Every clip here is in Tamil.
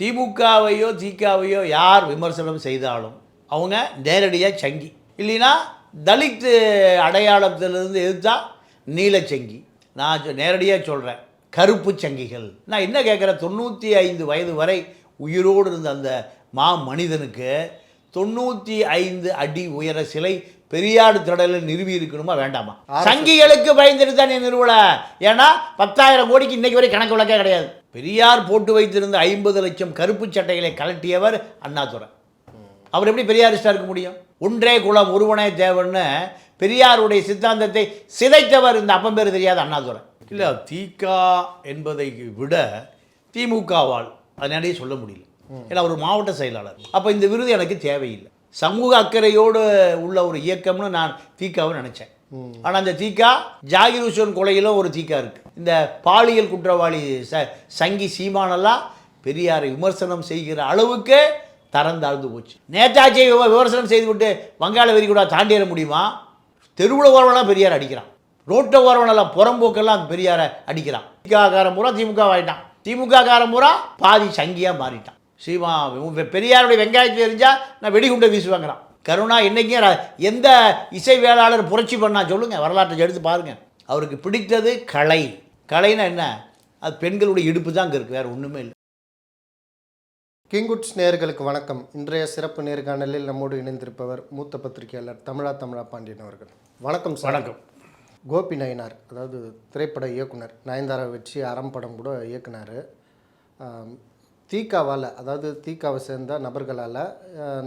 திமுகவையோ திகாவையோ யார் விமர்சனம் செய்தாலும் அவங்க நேரடியாக சங்கி. இல்லைன்னா தலித் அடையாளத்திலிருந்து எதிர்த்தா நீலச்சங்கி நான் நேரடியாக சொல்கிறேன் கருப்பு சங்கிகள். நான் என்ன கேட்குறேன்? தொண்ணூற்றி ஐந்து வயது வரை உயிரோடு இருந்த அந்த மா மனிதனுக்கு தொண்ணூற்றி ஐந்து அடி உயர சிலை பெரியாடு திடலில் நிறுவி இருக்கணுமா வேண்டாமா? சங்கிகளுக்கு பயந்துட்டு தான் நீ நிறுவல. ஏன்னா பத்தாயிரம் கோடிக்கு இன்னைக்கு வரை கணக்கு வழக்கே கிடையாது. பெரியார் போட்டு வைத்திருந்த ஐம்பது லட்சம் கருப்பு சட்டைகளை கலட்டியவர் அண்ணாதுரை. அவர் எப்படி பெரியாரிஸ்டாக இருக்க முடியும்? ஒன்றே குலம் ஒருவனே தேவன்னு பெரியாருடைய சித்தாந்தத்தை சிதைத்தவர் இந்த அப்பம் பேர் தெரியாத அண்ணாதுரை. இல்லை திகா என்பதை விட திமுகவால் அதனாலேயே சொல்ல முடியல. ஏன்னா ஒரு மாவட்ட செயலாளர். அப்போ இந்த விருது எனக்கு தேவையில்லை. சமூக அக்கறையோடு உள்ள ஒரு இயக்கம்னு நான் தீக்காவை நினச்சேன். ஆனால் அந்த தீக்கா ஜாகிர் ஹுசேன் கொலையிலும் ஒரு தீக்கா இருக்குது இந்த பாலியல் குற்றவாளி ச சங்கி சீமானெல்லாம் பெரியாரை விமர்சனம் செய்கிற அளவுக்கு தரம் தாழ்ந்து போச்சு. நேதாஜியை விம- விமர்சனம் செய்துவிட்டு வங்காள விரிகுடா தாண்டிட முடியுமா? தெருவில் ஓரவனாக பெரியார் அடிக்கிறான். ரோட்டை ஓரவனெல்லாம் புறம்போக்கெல்லாம் பெரியாரை அடிக்கிறான். திமுக பூரா திமுக ஆகிட்டான் திமுக காரன் பூரா பாதி சங்கியாக மாறிட்டான். சீமா பெரியாருடைய வெங்காயத்தில் எரிஞ்சால் நான் வெடிகுண்டை வீசுவாங்கிறான். கருணா என்னைக்கும் ர- எந்த இசை வேளாளர் புரட்சி பண்ணா சொல்லுங்க வரலாற்றை எடுத்து பாருங்க. அவருக்கு பிடித்தது கலை. கலைன்னா என்ன? அது பெண்களுடைய இடுப்பு தான் அங்கே இருக்குது வேறு ஒன்றுமே இல்லை. கிங்குட்ஸ் நேயர்களுக்கு வணக்கம். இன்றைய சிறப்பு நேர்காணலில் நம்மோடு இணைந்திருப்பவர் மூத்த பத்திரிகையாளர் தமிழா தமிழா பாண்டியன் அவர்கள். வணக்கம் சார். வணக்கம். கோபி நயினார் அதாவது திரைப்பட இயக்குனர் நயன்தாரா வச்சு அறம் படம் கூட இயக்குனார். தீக்காவால் அதாவது தீக்காவை சேர்ந்த நபர்களால்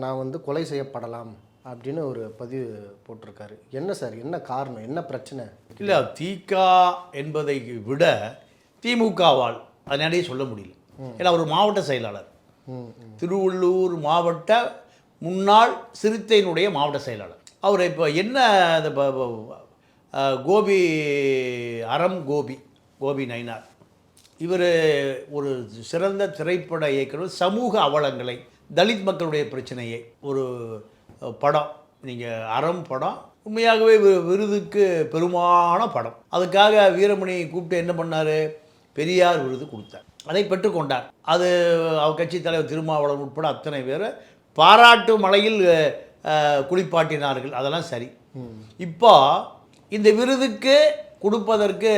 நான் வந்து கொலை செய்யப்படலாம் அப்படின்னு ஒரு பதிவு போட்டிருக்காரு. என்ன சார்? என்ன காரணம்? என்ன பிரச்சனை? இல்லை திகா என்பதை விட திமுகவால் அதனாலேயே சொல்ல முடியல. ஏன்னா ஒரு மாவட்ட செயலாளர். திருவள்ளூர் மாவட்ட முன்னாள் சிறுத்தையினுடைய மாவட்ட செயலாளர். அவர் இப்போ என்ன கோபி அறம் கோபி கோபி நயினார். இவர் ஒரு சிறந்த திரைப்பட இயக்குனர் சமூக அவலங்களை தலித் மக்களுடைய பிரச்சனையை ஒரு படம் நீங்கள் அறம் படம் உண்மையாகவே விருதுக்கு பெருமான படம். அதுக்காக வீரமணி கூப்பிட்டு என்ன பண்ணார்? பெரியார் விருது கொடுத்தார். அதை பெற்றுக்கொண்டார் அது அவர் கட்சி தலைவர் திருமாவளவன் உட்பட அத்தனை பேர் பாராட்டு மலையில் குளிப்பாட்டினார்கள். அதெல்லாம் சரி. இப்போ இந்த விருதுக்கு கொடுப்பதற்கு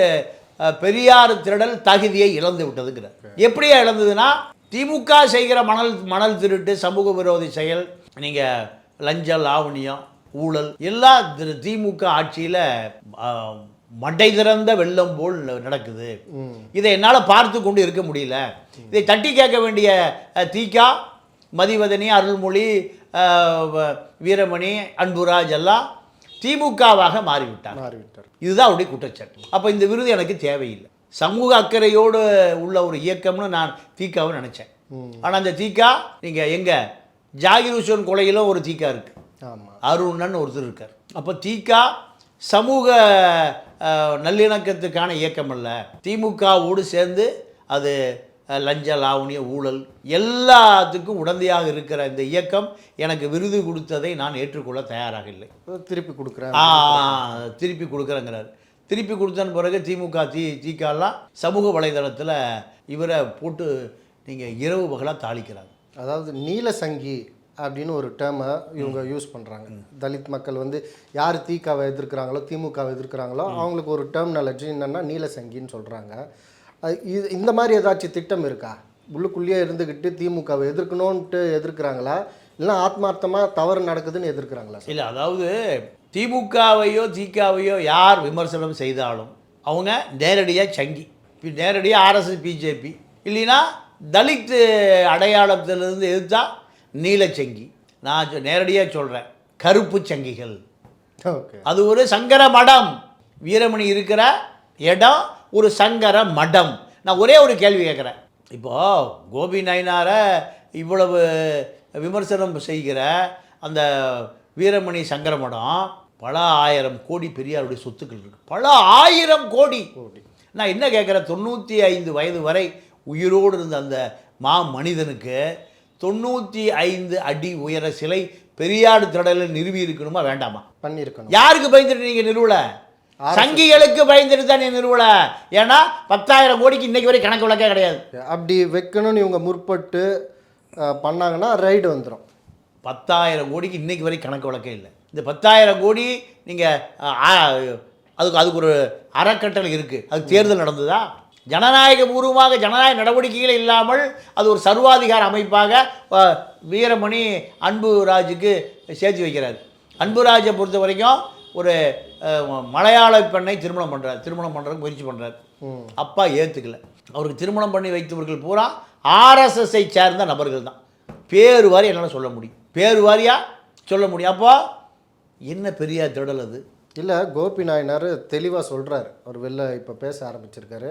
பெரியார் திரடல் தகுதியை இழந்து விட்டதுங்கிறார். எப்படியா இழந்ததுன்னா திமுக செய்கிற மணல் மணல் திருட்டு சமூக விரோதி செயல் நீங்கள் லஞ்ச லாவணியம் ஊழல் எல்லா திமுக ஆட்சியில் மடை திறந்த வெள்ளம் போல் நடக்குது. இதை என்னால் பார்த்து கொண்டு இருக்க முடியல. இதை தட்டி கேட்க வேண்டிய தீகா மதிவதனி அருள்மொழி வீரமணி அன்புராஜ் எல்லாம் திமுகவாக மாறிவிட்டாங்க மாறிவிட்டார். இதுதான் அவருடைய குற்றச்சாட்டு. அப்போ இந்த விருது எனக்கு தேவையில்லை. சமூக அக்கறையோடு உள்ள ஒரு இயக்கம்னு நான் தீக்காவை நினச்சேன். ஆனால் அந்த தீக்கா நீங்கள் எங்கே? ஜாகிர் ஹுசேன் கொலையிலும் ஒரு தீக்கா இருக்குது ஆமாம் அருணன் ஒருத்தர் இருக்கார். அப்போ தீகா சமூக நல்லிணக்கத்துக்கான இயக்கம் அல்ல திமுகவோடு சேர்ந்து அது லஞ்ச லாவணிய ஊழல் எல்லாத்துக்கும் உடந்தையாக இருக்கிற இந்த இயக்கம் எனக்கு விருது கொடுத்ததை நான் ஏற்றுக்கொள்ள தயாராக இல்லை. திருப்பி கொடுக்குறேன் திருப்பி கொடுக்குறேங்கிறார். திருப்பி கொடுத்தன பிறகு திமுக தி திகாலாம் சமூக வலைதளத்தில் இவரை போட்டு நீங்கள் இரவு பகலாக தாளிக்கிறாங்க. அதாவது நீலசங்கி அப்படின்னு ஒரு டேர்மை இவங்க யூஸ் பண்ணுறாங்க தலித் மக்கள் வந்து யார் தீக்காவை எதிர்க்கிறாங்களோ திமுகவை எதிர்க்கிறாங்களோ அவங்களுக்கு ஒரு டெர்மினாலஜி என்னென்னா நீலசங்கின்னு சொல்கிறாங்க இது இந்த மாதிரி ஏதாச்சும் திட்டம் இருக்கா? உள்ளுக்குள்ளேயே இருந்துக்கிட்டு திமுகவை எதிர்க்கணுன்ட்டு எதிர்க்கிறாங்களா? இல்லை ஆத்மார்த்தமாக தவறு நடக்குதுன்னு எதிர்க்கிறாங்களா இல்லை அதாவது திமுகவையோ திகாவையோ யார் விமர்சனம் செய்தாலும் அவங்க நேரடியாக சங்கி. இப்ப நேரடியாக ஆர்எஸ்எஸ் பிஜேபி இல்லைன்னா தலித் அடையாளத்திலிருந்து எதிர்த்தா நீலச்சங்கி நான் நேரடியாக சொல்கிறேன் கருப்பு சங்கிகள். ஓகே. அது ஒரு சங்கர மடம். வீரமணி இருக்கிற இடம் ஒரு சங்கர மடம். நான் ஒரே ஒரு கேள்வி கேட்குறேன். இப்போது கோபி நயினாரை இவ்வளவு விமர்சனம் செய்கிற அந்த வீரமணி சங்கர மடம் பல ஆயிரம் கோடி பெரியாருடைய சொத்துக்கள் இருக்கு. பல ஆயிரம் கோடி. நான் என்ன கேட்குறேன்? தொண்ணூற்றி ஐந்து வயது வரை உயிரோடு இருந்த அந்த மா மனிதனுக்கு தொண்ணூற்றி ஐந்து அடி உயர சிலை பெரியாடு திடலில் நிறுவி இருக்கணுமா வேண்டாமா? பண்ணியிருக்கணும். யாருக்கு பயந்துட்டு நீங்கள் நிறுவல? சங்கிகளுக்கு பயந்துட்டு தான் நீ நிறுவல. ஏன்னா பத்தாயிரம் கோடிக்கு இன்னைக்கு வரை கணக்கு விளக்கே கிடையாது. அப்படி வைக்கணும்னு இவங்க முற்பட்டு பண்ணாங்கன்னா ரைடு வந்துடும் பத்தாயிரம் கோடிக்கு இன்னைக்கு வரை கணக்கு வழக்கே இல்லை. இந்த பத்தாயிரம் கோடி நீங்கள் அதுக்கு அதுக்கு ஒரு அறக்கட்டளை இருக்குது அது தேர்தல் நடந்ததா? ஜனநாயக பூர்வமாக ஜனநாயக நடவடிக்கைகள் இல்லாமல் அது ஒரு சர்வாதிகார அமைப்பாக வீரமணி அன்புராஜுக்கு சேர்த்து வைக்கிறார். அன்புராஜை பொறுத்த வரைக்கும் ஒரு மலையாள பெண்ணை திருமணம் பண்ணுறார் திருமணம் பண்ணுறதுக்கு முயற்சி பண்ணுறார் அப்பா ஏற்றுக்கல அவருக்கு திருமணம் பண்ணி வைத்தவர்கள் பூரா ஆர்எஸ்எஸ்ஐ சேர்ந்த நபர்கள் தான். பேர் வாரி என்னால் சொல்ல முடியும். பேர் வாரியா சொல்ல முடியும். அப்போ என்ன பெரிய திடல் அது? இல்லை கோபி நாயனார் தெளிவாக சொல்கிறார் அவர் வெளில இப்போ பேச ஆரம்பிச்சிருக்காரு.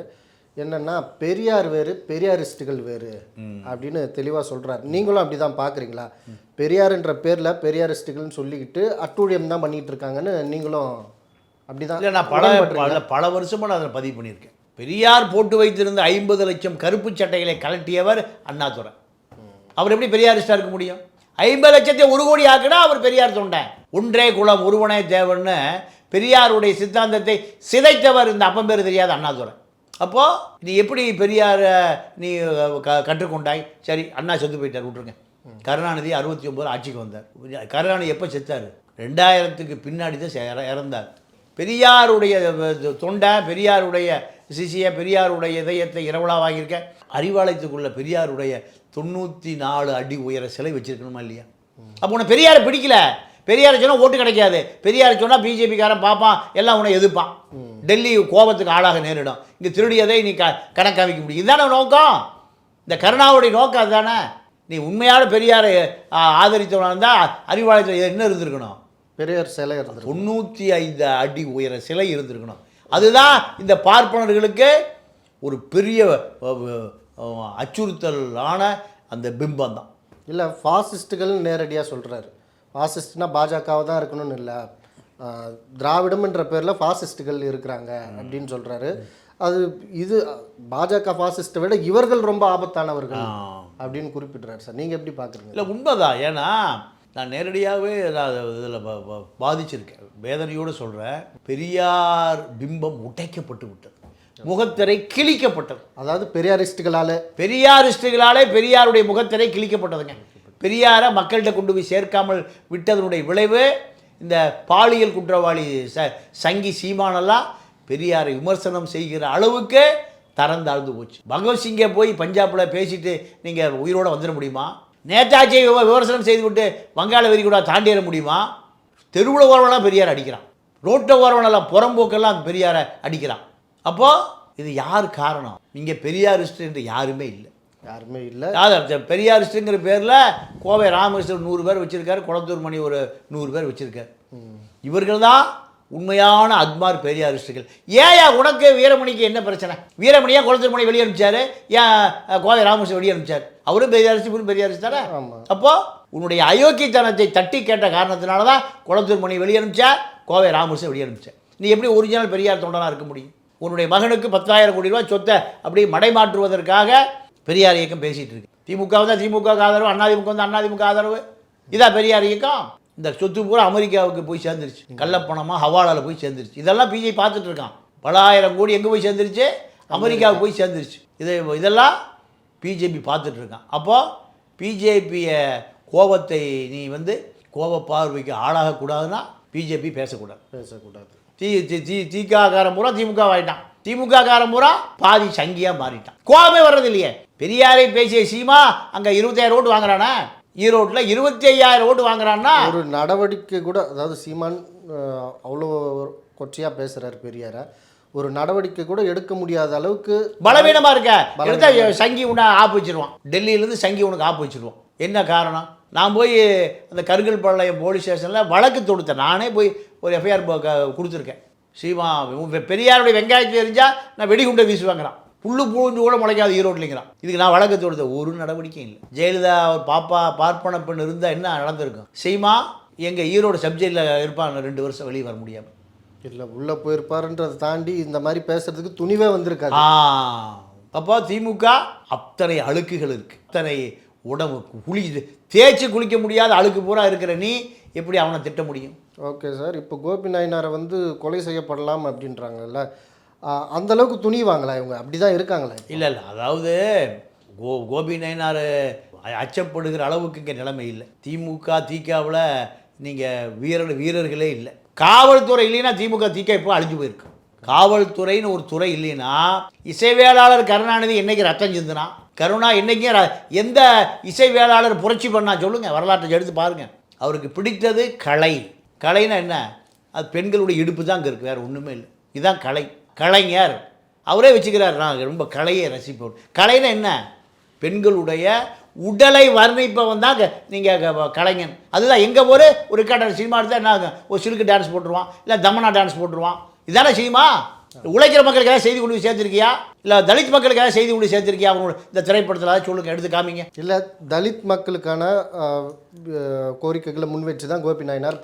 என்னன்னா பெரியார் வேறு பெரியாரிஸ்டுகள் வேறு அப்படின்னு தெளிவாக சொல்கிறார் நீங்களும் அப்படி தான் பார்க்குறீங்களா பெரியார்ன்ற பேரில் பெரியாரிஸ்டுகள்னு சொல்லிக்கிட்டு அட்டூழியம் தான் பண்ணிகிட்டு இருக்காங்கன்னு நீங்களும் அப்படி தான் இல்லை நான் பல பல வருஷமாக நான் அதில் பதிவு பண்ணியிருக்கேன். பெரியார் போட்டு வைத்திருந்த ஐம்பது லட்சம் கருப்பு சட்டைகளை கலட்டியவர் அண்ணாதுரை. அவர் எப்படி பெரியாரிஸ்டாக இருக்க முடியும்? ஐம்பது லட்சத்தை ஒரு கோடி ஆக்குனா அவர் பெரியார் தொண்டன் ஒன்றே குலம் ஒருவனே தேவன்னு பெரியாருடைய சித்தாந்தத்தை சிதைத்தவர் இந்த அப்பம் பேர் தெரியாத அண்ணாதுரை. அப்போது நீ எப்படி பெரியார் நீ க கற்றுக்கொண்டாய்? சரி அண்ணா செத்து போயிட்டார் விட்ருங்க கருணாநிதி அறுபத்தி ஒம்பது ஆட்சிக்கு வந்தார். கருணாநிதி எப்போ செத்தார்? ரெண்டாயிரத்துக்கு பின்னாடி தான் இறந்தார். பெரியாருடைய தொண்டை பெரியாருடைய சிசிய பெரியாருடைய இதயத்தை இரவலாவாகியிருக்க அறிவாலயத்துக்குள்ள பெரியாருடைய தொண்ணூற்றி நாலு அடி உயர சிலை வச்சிருக்கணுமா இல்லையா? அப்போ உனக்கு பெரியாரை பிடிக்கல. பெரியாரை சொன்னால் ஓட்டு கிடைக்காது. பெரியாரை சொன்னால் பிஜேபிக்காரன் பார்ப்பான் எல்லாம் உன்னை எதிர்ப்பான். டெல்லி கோபத்துக்கு ஆளாக நேரிடும். இங்கே திருடியதை நீ க கணக்காமிக்க முடியும். இதுதானே நோக்கம்? இந்த கருணாவுடைய நோக்கம் அதுதானே? நீ உண்மையான பெரியாரை ஆதரித்தவனாக இருந்தால் அறிவாலயத்தில் என்ன இருந்திருக்கணும். பெரியார் சிலை இருந்துரும் தொண்ணூற்றி ஐந்து அடி உயர சிலை இருந்திருக்கணும். அதுதான் இந்த பார்ப்பனர்களுக்கு ஒரு பெரிய அச்சுறுத்தலான அந்த பிம்பம் தான். இல்லை ஃபாசிஸ்ட்டுகள் நேரடியாக சொல்கிறாரு ஃபாசிஸ்ட்னா பாஜகவை தான் இருக்கணும்னு இல்லை. திராவிடம்ன்ற பேரில் ஃபாசிஸ்ட்டுகள் இருக்கிறாங்க அப்படின்னு சொல்கிறாரு அது இது பாஜக ஃபாசிஸ்ட்டை விட இவர்கள் ரொம்ப ஆபத்தானவர்கள் அப்படின்னு குறிப்பிடுறாரு சார். நீங்கள் எப்படி பார்க்குறீங்க இல்லை உண்மைதான். ஏன்னா நான் நேரடியாகவே இதில் பாதிச்சிருக்கேன். வேதனையோடு சொல்கிறேன் பெரியார் பிம்பம் உடைக்கப்பட்டு விட்டது. முகத்திரை கிழிக்கப்பட்டது. அதாவது பெரியாரிஸ்ட்டுகளால் பெரியாரிஸ்டுகளாலே பெரியாருடைய முகத்திரை கிழிக்கப்பட்டதுங்க. பெரியாரை மக்கள்கிட்ட கொண்டு போய் சேர்க்காமல் விட்டதனுடைய விளைவு இந்த பாலியல் குற்றவாளி ச சங்கி சீமானெல்லாம் பெரியாரை விமர்சனம் செய்கிற அளவுக்கு தரம் தாழ்ந்து போச்சு. பகவத்சிங்கை போய் பஞ்சாபில் பேசிட்டு நீங்கள் உயிரோட வந்துட முடியுமா? நேதாஜியை விம- விமர்சனம் செய்துவிட்டு வங்காள விரிகுடா தாண்டிட முடியுமா? தெருவில் ஓரவெல்லாம் பெரியார் அடிக்கிறான். ரோட்டை ஓரவனெல்லாம் புறம்போக்கெல்லாம் பெரியாரை அடிக்கிறான். அப்போது இது யார் காரணம்? இங்கே பெரியாரிஸ்ட் என்று யாருமே இல்லை. யாருமே இல்லை. அதாவது பெரியாரிஸ்ட்டுங்கிற பேரில் கோவை ராமகிருஷ்ணன் நூறு பேர் வச்சுருக்காரு குளத்தூர் மணி ஒரு நூறு பேர் வச்சுருக்காரு. இவர்கள் தான் உண்மையான அத்மார் பெரியாரிஸ்ட்டுகள் ஏயா உனக்கு வீரமணிக்கு என்ன பிரச்சனை? வீரமணியா குளத்தூர் மணி வெளியே அனுப்பிச்சாரு? ஏன் கோவை ராமகிருஷ்ணன் வெளியே அனுப்பிச்சார்? அவரும் பெரியாரிஸ்ட் இவரும் பெரியாரிஸ்ட் தானே. அப்போ உன்னுடைய அயோக்கியத்தனத்தை தட்டி கேட்ட காரணத்தினால தான் குளத்தூர் மணி வெளியே அனுப்பிச்சா கோவை ராமகிருஷ்ணன் வெளியே அனுப்பிச்சார். நீ எப்படி ஒரிஜினல் பெரியார் தொண்டனாக இருக்க முடியும்? உன்னுடைய மகனுக்கு பத்தாயிரம் கோடி ரூபாய் சொத்தை அப்படியே மடைமாற்றுவதற்காக பெரியார் இயக்கம் பேசிகிட்டு இருக்கு. திமுக தான் திமுக ஆதரவு அண்ணாதிமுக வந்து அண்ணாதிமுக ஆதரவு. இதா பெரியார் இயக்கம். இந்த சொத்து பூரா அமெரிக்காவுக்கு போய் சேர்ந்துருச்சு. கள்ளப்பணமாக ஹவாலால போய் சேர்ந்துருச்சு. இதெல்லாம் பிஜேபி பார்த்துட்டு இருக்கான். பல ஆயிரம் கோடி எங்கே போய் சேர்ந்துருச்சு? அமெரிக்காவுக்கு போய் சேர்ந்துருச்சு. இது இதெல்லாம் பிஜேபி பார்த்துட்டு இருக்கான். அப்போது பிஜேபியை கோபத்தை நீ வந்து கோப பார்வைக்கு ஆளாகக்கூடாதுன்னா பிஜேபி பேசக்கூடாது. பேசக்கூடாது. தி தி தி திகாகாரம் பூரா திமுக ஆயிட்டான் திமுக காரம் பூரா பாதி சங்கியாக மாறிட்டான். கோபமே வர்றது இல்லையே பெரியாரை பேசிய சீமா அங்கே இருபத்தாயிரம் ஓட்டு வாங்குறானா. ஈரோட்டில் இருபத்தி ஐயாயிரம் ஓட்டு வாங்குறான்னா ஒரு நடவடிக்கை கூட அதாவது சீமான் அவ்வளோ கொச்சையாக பேசுகிறார் பெரியாரை. ஒரு நடவடிக்கை கூட எடுக்க முடியாத அளவுக்கு பலவீனமா இருக்க. எடுத்தா சங்கி உன்னை ஆப்பு வச்சிருவான். டெல்லியிலேருந்து சங்கி உனக்கு ஆப்பு வச்சிருவான். என்ன காரணம்? நான் போய் அந்த கருங்கல் பாளையம் போலீஸ் ஸ்டேஷனில் வழக்கு தொடுத்தேன். நானே போய் ஒரு எஃப்ஐஆர் கொடுத்துருக்கேன். சீமா பெரியாருடைய வெங்காயத்தை எரிஞ்சா நான் வெடிகுண்டை வீசுவாங்கிறான். புல்லு பூஞ்சு கூட முளைக்காது ஈரோட்லிங்கிறான் இதுக்கு நான் வழக்கு தொடுத்த ஒரு நடவடிக்கையும் இல்லை. ஜெயலலிதா பாப்பா பார்ப்பன பெண் இருந்தால் என்ன நடந்திருக்கும்? சீமா எங்கள் ஈரோடு சப்ஜெக்டில் இருப்பாங்க ரெண்டு வருஷம் வெளியே வர முடியாமல் இல்லை உள்ளே போயிருப்பாருன்றதை தாண்டி இந்த மாதிரி பேசுறதுக்கு துணிவே வந்திருக்காது. ஆ அப்போ திமுக அத்தனை அழுக்குகள் இருக்கு. அத்தனை உடம்பு குளி தேய்ச்சி குளிக்க முடியாத அழுக்கு பூரா இருக்கிற நீ எப்படி அவனை திட்ட முடியும்? ஓகே சார் இப்போ கோபி நாயனாரை வந்து கொலை செய்யப்படலாம் அப்படின்றாங்கல்ல. அந்தளவுக்கு துணி வாங்கலாம் இவங்க. அப்படி தான் இருக்காங்களே. இல்லை இல்லை. அதாவது கோ கோபி நயனார் அச்சப்படுகிற அளவுக்கு இங்கே நிலைமை இல்லை. திமுக திகாவில் நீங்கள் வீரர் வீரர்களே இல்லை. காவல்துறை இல்லைன்னா திமுக திக இப்போ அழிஞ்சு போயிருக்கு. காவல்துறைன்னு ஒரு துறை இல்லைன்னா இசைவேளாளர் கருணாநிதி என்னைக்கு ரத்தம் சிந்துனா? கருணா என்னைக்கு ர- எந்த இசைவேளாளர் புரட்சி பண்ணா? சொல்லுங்கள் வரலாற்றை எடுத்து பாருங்கள் அவருக்கு பிடித்தது கலை. கலைன்னா என்ன? அது பெண்களுடைய இடுப்பு தான் அங்கே இருக்குது வேறு ஒன்றுமே இல்லை. இதுதான் கலை. கலைஞர். அவரே வச்சுக்கிறார். நான் ரொம்ப கலையை ரசிப்போம். கலைன்னா என்ன? பெண்களுடைய உடலை வர்ணிப்பவன் தான் நீங்கள் கலைஞன். அதுதான் எங்கே ஒரு ஒரு கடை சினிமா எடுத்தால் என்ன ஆகும்? ஒரு சிலுக்கு டான்ஸ் போட்டுருவான். இல்லை தமனா டான்ஸ் போட்டுருவான். இதானே சினிமா? உழைக்கிற மக்களுக்கு ஏதாவது செய்தி கொண்டு போய் சேர்த்துருக்கியா? இல்லை தலித் மக்களுக்கு ஏதாவது செய்தி கொண்டு சேர்த்துருக்கியா? அவங்களோட இந்த திரைப்படத்தில் ஏதாவது சொல்லுங்க எடுத்து காமிங்க. இல்லை தலித் மக்களுக்கான கோரிக்கைகளை முன் வச்சு தான் கோபி நாயனார்.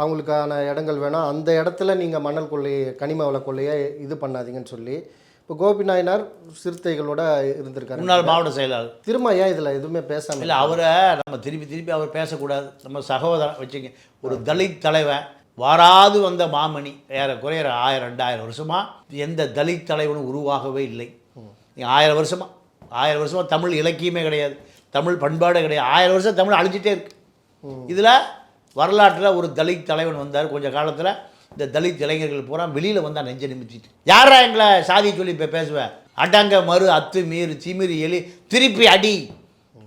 அவங்களுக்கான இடங்கள் வேணும் அந்த இடத்துல நீங்கள் மணல் கொள்ளை கனிம வள கொள்ளையை இது பண்ணாதீங்கன்னு சொல்லி இப்போ கோபி நாயனார் சிறுத்தைகளோட இருந்திருக்காரு. முன்னாள் மாவட்ட செயலாளர். திரும்ப ஏன் இதில் எதுவுமே பேசாம இல்லை அவரை நம்ம திருப்பி திருப்பி அவர் பேசக்கூடாது. நம்ம சகோதரன் வச்சுங்க ஒரு தலித் தலைவன் வாராது வந்த மாமணி ஏறக்குறைய ஆயிரம் ரெண்டாயிரம் வருஷமாக எந்த தலித் தலைவனும் உருவாகவே இல்லை. ஆயிரம் வருஷமா ஆயிரம் வருஷமாக தமிழ் இலக்கியமே கிடையாது. தமிழ் பண்பாடே கிடையாது. ஆயிரம் வருஷம் தமிழ் அழிஞ்சிட்டே இருக்கு. இதில் வரலாற்றில் ஒரு தலித் தலைவன் வந்தார். கொஞ்ச காலத்தில் இந்த தலித் இளைஞர்கள் பூரா வெளியில் வந்தால் நெஞ்ச நிமித்திட்டு. யாரா எங்களை சாதி சொல்லி இப்போ பேசுவேன் அடங்க மறு அத்து மீறு திமிரி எலி திருப்பி அடி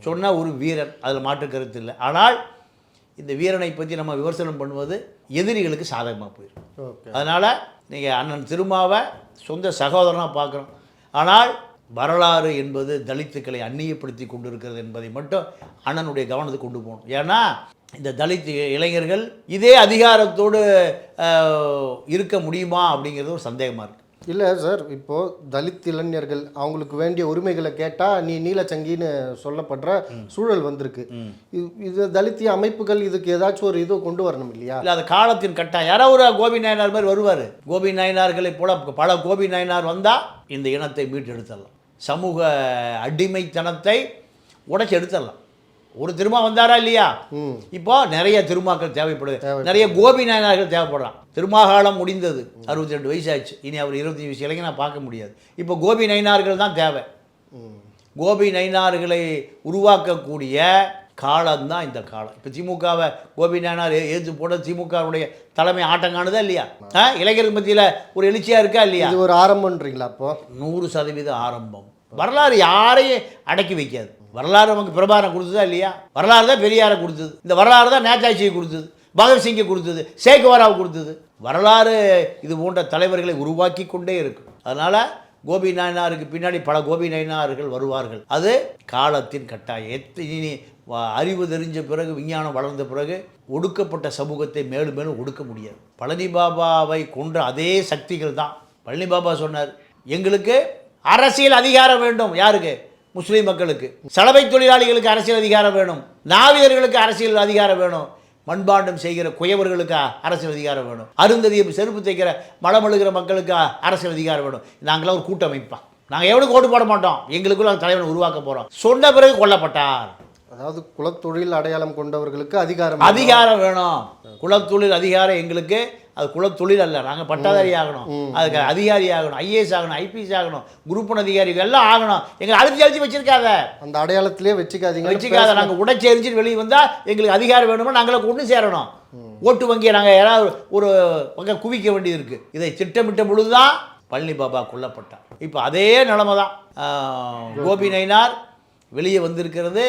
சொன்ன ஒரு வீரன் அதில் மாற்று கருத்து இல்லை. ஆனால் இந்த வீரனை பற்றி நம்ம விமர்சனம் பண்ணுவது எதிரிகளுக்கு சாதகமாக போயிடும் ஓகே. அதனால் நீங்கள் அண்ணன் திருமாவை சொந்த சகோதரனாக பார்க்குறோம் ஆனால் வரலாறு என்பது தலித்துக்களை அந்நியப்படுத்தி கொண்டிருக்கிறது என்பதை மட்டும் அண்ணனுடைய கவனத்துக்கு கொண்டு போகணும். ஏன்னா இந்த தலித் இளைஞர்கள் இதே அதிகாரத்தோடு இருக்க முடியுமா அப்படிங்கிறது ஒரு சந்தேகமாக இருக்குது இல்லை சார் இப்போது தலித் இளைஞர்கள் அவங்களுக்கு வேண்டிய உரிமைகளை கேட்டால் நீ நீலச்சங்கின்னு சொல்லப்படுற சூழல் வந்திருக்கு. இது- இது தலித்திய அமைப்புகள் இதுக்கு ஏதாச்சும் ஒரு இது கொண்டு வரணும் இல்லையா? இல்லை அது காலத்தின் கட்டாயம். யாரோ ஒரு கோபி நாயனார் மாதிரி வருவார். கோபி நாயனார்களைப் போல பல கோபி நாயனார் வந்தால் இந்த இனத்தை மீட்டெடுத்துடலாம். சமூக அடிமைத்தனத்தை உடைச்சு எடுத்துடலாம். ஒரு திருமா வந்தாரா இல்லையா? இப்போ நிறைய திருமாக்கள் தேவைப்படுது. நிறைய கோபி நாயனார்கள் தேவைப்படுறான். திருமாகாலம் முடிந்தது. அறுபத்தி ரெண்டு வயசாச்சு இனி அவர் இருபத்தஞ்சு வயசு இளைஞனா பார்க்க முடியாது. இப்போ கோபி நயினார்கள் தான் தேவை. கோபி நயினார்களை உருவாக்கக்கூடிய காலம்தான் இந்த காலம். இப்போ திமுகவை கோபி நயினார் ஏற்று போட திமுகவுடைய தலைமை ஆட்டம் காணுதா இல்லையா? இளைஞர்கள் மத்தியில் ஒரு எழுச்சியாக இருக்கா இல்லையா? இது ஒரு ஆரம்பம்ன்றீங்களா அப்போ? நூறு சதவீத ஆரம்பம். வரலாறு யாரையும் அடக்கி வைக்காது. வரலாறு நமக்கு பிரபாரம் கொடுத்ததா இல்லையா? வரலாறு தான் பெரியாரை கொடுத்தது. இந்த வரலாறு தான் நேதாஜியை கொடுத்தது பகத்சிங்கை கொடுத்தது சேகுவாராவை கொடுத்தது. வரலாறு இது போன்ற தலைவர்களை உருவாக்கி கொண்டே இருக்கும் அதனால் கோபி நாயனாருக்கு பின்னாடி பல கோபி நாயனார்கள் வருவார்கள். அது காலத்தின் கட்டாயம். எத்தனை அறிவு தெரிஞ்ச பிறகு விஞ்ஞானம் வளர்ந்த பிறகு ஒடுக்கப்பட்ட சமூகத்தை மேலும் மேலும் ஒடுக்க முடியாது. பழனி பாபாவை கொன்ற அதே சக்திகள் தான். பழனி பாபா சொன்னார் எங்களுக்கு அரசியல் அதிகாரம் வேண்டும். யாருக்கு? முஸ்லீம் மக்களுக்கு. சலவை தொழிலாளிகளுக்கு அரசியல் அதிகாரம் வேணும். நாவிதர்களுக்கு அரசியல் அதிகாரம் வேணும். மண்பாண்டம் செய்கிற குயவர்களுக்கு அரசியல் அதிகாரம் வேணும். அருந்ததியம் செருப்பு தைக்கிற மலமழுகிற மக்களுக்கு அரசியல் அதிகாரம் வேணும். நாங்களாம் ஒரு கூட்டமைப்பா. நாங்கள் எவனுக்கு ஓட்டு போட மாட்டோம். எங்களுக்குள்ள அந்த தலைவனை உருவாக்க போகிறோம் சொன்ன பிறகு கொல்லப்பட்டார். அதாவது குலத்தொழில் அடையாளம் கொண்டவர்களுக்கு அதிகாரம் அதிகாரம் வேணும். குலத்தொழில் அதிகாரம் எங்களுக்கு அது குலத்தொழில் அல்ல. நாங்கள் பட்டாதாரி ஆகணும். அதுக்கு அதிகாரி ஆகணும். ஐஏஎஸ் ஆகணும் ஐபிஎஸ் ஆகணும் குரூப் ஒன் அதிகாரிகள் எல்லாம் ஆகணும். எங்களை அழுத்தி அழுத்தி வச்சிருக்காத. அந்த அடையாளத்திலே வச்சுக்காதீங்க. வச்சுக்காத. நாங்கள் உடைச்செறிஞ்சிட்டு வெளியே வந்தால் எங்களுக்கு அதிகாரம் வேணுமோ? நாங்களே ஒன்று சேரணும். ஓட்டு வங்கியை நாங்கள் யாராவது ஒரு பக்கம் குவிக்க வேண்டியது இருக்குது இதை திட்டமிட்ட பொழுது தான் பழனி பாபா கொல்லப்பட்டார். இப்போ அதே நிலைமை தான் கோபி நயினார் வெளியே வந்திருக்கிறது.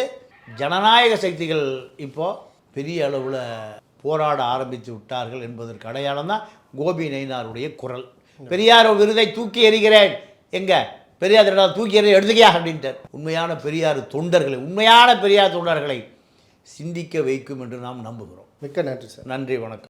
ஜனநாயக சக்திகள் இப்போ பெரிய அளவில் போராட ஆரம்பித்து விட்டார்கள் என்பதற்கு அடையாளம் தான் கோபி நயினாருடைய குரல். பெரியார் விருதை தூக்கி எறிகிறேன். எங்க? பெரியார் தூக்கி எறிய எடுத்துக்கியா அப்படின்ட்டார். உண்மையான பெரியார் தொண்டர்களை உண்மையான பெரியார் தொண்டர்களை சிந்திக்க வைக்கும் என்று நாம் நம்புகிறோம். மிக்க நன்றி சார். நன்றி வணக்கம்.